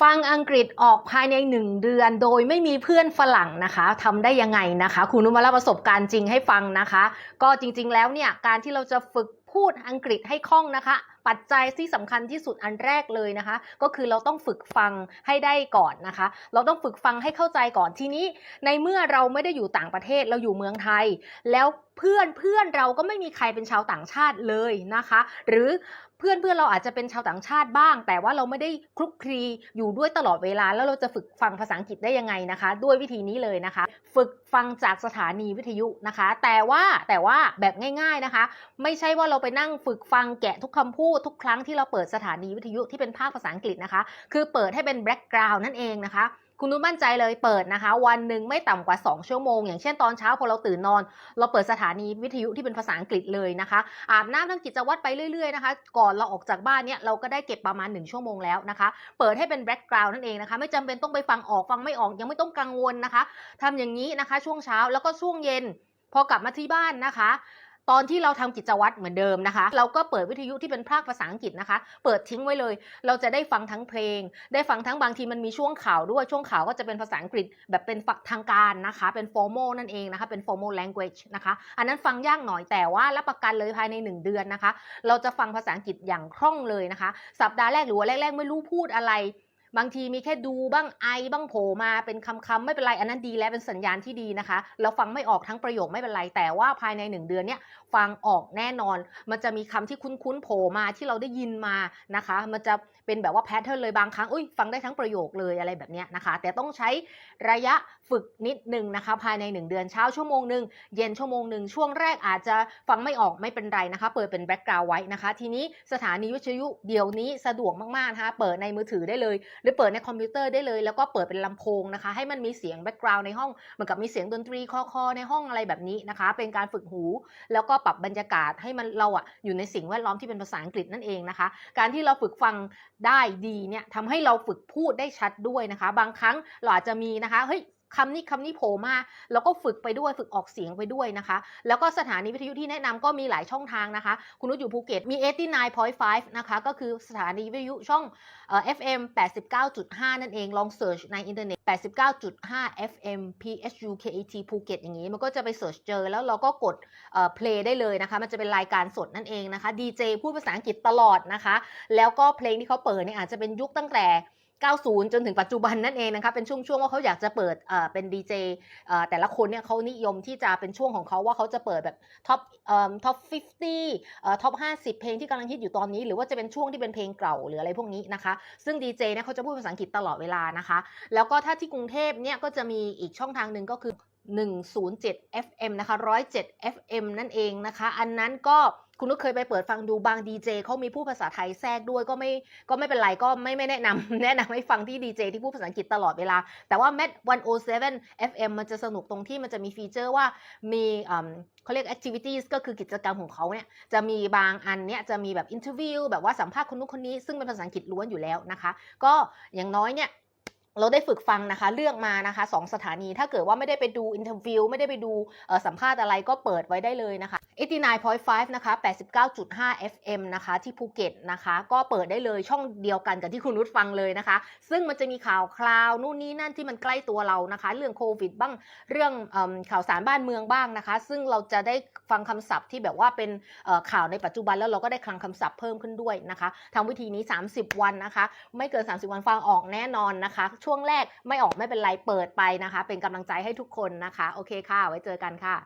ฟังอังกฤษออกภายในหนึ่งเดือน โดยไม่มีเพื่อนฝรั่งนะคะทำได้ยังไงนะคะคุณนุมาเล่าประสบการณ์จริงให้ฟังนะคะ ก็จริงๆแล้วเนี่ยการที่เราจะฝึกพูดอังกฤษให้คล่องนะคะปัจจัยที่สำคัญที่สุดอันแรกเลยนะคะ ก็คือเราต้องฝึกฟังให้ได้ก่อนนะคะ เราต้องฝึกฟังให้เข้าใจก่อนทีนี้ ในเมื่อเราไม่ได้อยู่ต่างประเทศเราอยู่เมืองไทย แล้วเพื่อนเพื่อนเราก็ไม่มีใครเป็นชาวต่างชาติเลยนะคะ หรือเพื่อนเพื่อนเราอาจจะเป็นชาวต่างชาติบ้าง แต่ว่าเราไม่ได้คลุกคลีอยู่ด้วยตลอดเวลา แล้วเราจะฝึกฟังภาษาอังกฤษได้ยังไงนะคะ ด้วยวิธีนี้เลยนะคะ ฝึกฟังจากสถานีวิทยุนะคะ แต่ว่าแต่ว่าแบบง่าย ๆนะคะ ไม่ใช่ว่าเราไปนั่งฝึกฟังแกะทุกคำพูดทุกครั้งที่เราเปิดสถานีวิทยุที่เป็นภาคภาษาอังกฤษนะคะ คือเปิดให้เป็นแบ็กกราวน์นั่นเองนะคะคุณนุชมั่นใจเลยเปิดนะคะ วันหนึ่งไม่ต่ำกว่า 2 ชั่วโมง อย่างเช่นตอนเช้าพอเราตื่นนอน เราเปิดสถานีวิทยุที่เป็นภาษาอังกฤษเลยนะคะ อาบน้ำทั้งกิจวัตรไปเรื่อยๆนะคะ ก่อนเราออกจากบ้านเนี่ยเราก็ได้เก็บประมาณ 1 ชั่วโมงแล้วนะคะ เปิดให้เป็นแบ็กกราวน์นั่นเองนะคะ ไม่จำเป็นต้องไปฟังออกฟังไม่ออกยังไม่ต้องกังวลนะคะทำอย่างนี้นะคะ ช่วงเช้าแล้วก็ช่วงเย็น พอกลับมาที่บ้านนะคะ ตอนที่เราทำกิจวัตรเหมือนเดิมนะคะ เราก็เปิดวิทยุที่เป็นภาคภาษาอังกฤษนะคะ เปิดทิ้งไว้เลย เราจะได้ฟังทั้งเพลง ได้ฟังทั้งบางทีมันมีช่วงข่าวด้วย ช่วงข่าวก็จะเป็นภาษาอังกฤษแบบเป็นฝักทางการนะคะ เป็น formal นั่นเองนะคะ เป็น formal language นะคะ อันนั้นฟังยากหน่อยแต่ว่ารับประกันเลยภายใน 1 เดือนนะคะ เราจะฟังภาษาอังกฤษอย่างคล่องเลยนะคะ สัปดาห์แรกหรือว่าแรกๆไม่รู้พูดอะไร บางทีมีแค่ดูบ้างไอบ้างโผล่มาเป็นคำๆไม่เป็นไรอันนั้นดีแล้วเป็นสัญญาณที่ดีนะคะ เราฟังไม่ออกทั้งประโยคไม่เป็นไร แต่ว่าภายใน 1 เดือนเนี่ยฟังออกแน่นอน มันจะมีคำที่คุ้นๆโผล่มาที่เราได้ยินมานะคะ มันจะเป็นแบบว่าแพทเทิร์นเลยบางครั้งอุ้ยฟังได้ทั้งประโยคเลยอะไรแบบเนี้ยนะคะ แต่ต้องใช้ระยะฝึกนิดหนึ่งนะคะ ภายใน 1 เดือนเช้าชั่วโมงหนึ่งเย็นชั่วโมงหนึ่งช่วงแรกอาจจะฟังไม่ออกไม่เป็นไรนะคะ เปิดเป็นแบ็กกราวไว้นะคะ ทีนี้สถานีวิทยุเดี๋ยวนี้สะดวกมากๆนะคะเปิดในมือถือได้เลยหรือเปิดในคอมพิวเตอร์ได้เลย แล้วก็เปิดเป็นลำโพงนะคะ ให้มันมีเสียงแบ็กกราวน์ในห้องเหมือนกับมีเสียงดนตรีคอๆในห้องอะไรแบบนี้นะคะ เป็นการฝึกหู แล้วก็ปรับบรรยากาศให้มันเราอะอยู่ในสิ่งแวดล้อมที่เป็นภาษาอังกฤษนั่นเองนะคะ การที่เราฝึกฟังได้ดีเนี่ยทำให้เราฝึกพูดได้ชัดด้วยนะคะ บางครั้งเราอาจจะมีนะคะเฮ้ย คำนี้คำนี้โผล่มาแล้วก็ฝึกไปด้วยฝึกออกเสียงไปด้วยนะคะ แล้วก็สถานีวิทยุที่แนะนำก็มีหลายช่องทางนะคะ คุณนุชอยู่ภูเก็ตมี 89.5 นะคะ ก็คือสถานีวิทยุช่องเอ่อ FM 89.5 นั่นเองลองเสิร์ชในอินเทอร์เน็ต 89.5 FM PHU KAT ภูเก็ตอย่างนี้ มันก็จะไปเสิร์ชเจอ แล้วเราก็กดเอ่อ play ได้เลยนะคะ มันจะเป็นรายการสดนั่นเองนะคะดีเจพูดภาษาอังกฤษตลอดนะคะ แล้วก็เพลงที่เขาเปิดเนี่ยอาจจะเป็นยุคตั้งแต่ 90 จนถึงปัจจุบันนั่นเองนะคะเป็นช่วงๆว่าเขาอยากจะเปิดเอ่อเป็นดีเจเอ่อแต่ละคนเนี่ยเขานิยมที่จะเป็นช่วงของเขาว่าเขาจะเปิดแบบท็อปเอ่อท็อป50เอ่อท็อป50 เพลงที่กำลังฮิตอยู่ตอนนี้ หรือว่าจะเป็นช่วงที่เป็นเพลงเก่าหรืออะไรพวกนี้นะคะซึ่งดีเจเนี่ยเขาจะพูดภาษาอังกฤษตลอดเวลานะคะ แล้วก็ถ้าที่กรุงเทพเนี่ยก็จะมีอีกช่องทางหนึ่งก็คือ 107 FM นะคะ107 FM นั่นเองนะคะ อันนั้นก็ คุณนุชเคยไปเปิดฟังดูบางดีเจเขามีพูดภาษาไทยแทรกด้วยก็ไม่ก็ไม่เป็นไรก็ไม่ไม่แนะนำแนะนำให้ฟังที่ดีเจที่พูดภาษาอังกฤษตลอดเวลา แต่ว่า Met 107 FM มันจะสนุกตรงที่มันจะมีฟีเจอร์ว่ามีอืมเขาเรียก activities ก็คือกิจกรรมของเขาเนี่ยจะมีบางอันเนี่ยจะมีแบบ interview แบบว่าสัมภาษณ์คนนู้นคนนี้ซึ่งเป็นภาษาอังกฤษล้วนอยู่แล้วนะคะ ก็อย่างน้อยเนี่ยเราได้ฝึกฟังนะคะเลือกมานะคะสองสถานีถ้าเกิดว่าไม่ได้ไปดูอินเทอร์วิวไม่ได้ไปดูสัมภาษณ์อะไรก็เปิดไว้ได้เลยนะคะ 89.5 นะคะ 89.5 FM นะคะที่ภูเก็ตนะคะ ก็เปิดได้เลยช่องเดียวกันกับที่คุณนุชฟังเลยนะคะ ซึ่งมันจะมีข่าวคราวนู่นนี่นั่นที่มันใกล้ตัวเรานะคะ เรื่องโควิดบ้างเรื่องอข่าวสารบ้านเมืองบ้างนะคะ ซึ่งเราจะได้ฟังคำศัพท์ที่แบบว่าเป็นข่าวในปัจจุบันแล้วเราก็ได้คลังคำศัพท์เพิ่มขึ้นด้วยนะคะทำวิธีนี้ 30 วันนะคะ ไม่เกิน 30 วันฟังออกแน่นอนนะคะ ช่วงแรกไม่ออกไม่เป็นไรเปิดไปนะคะ เป็นกำลังใจให้ทุกคนนะคะ โอเคค่ะ ไว้เจอกันค่ะ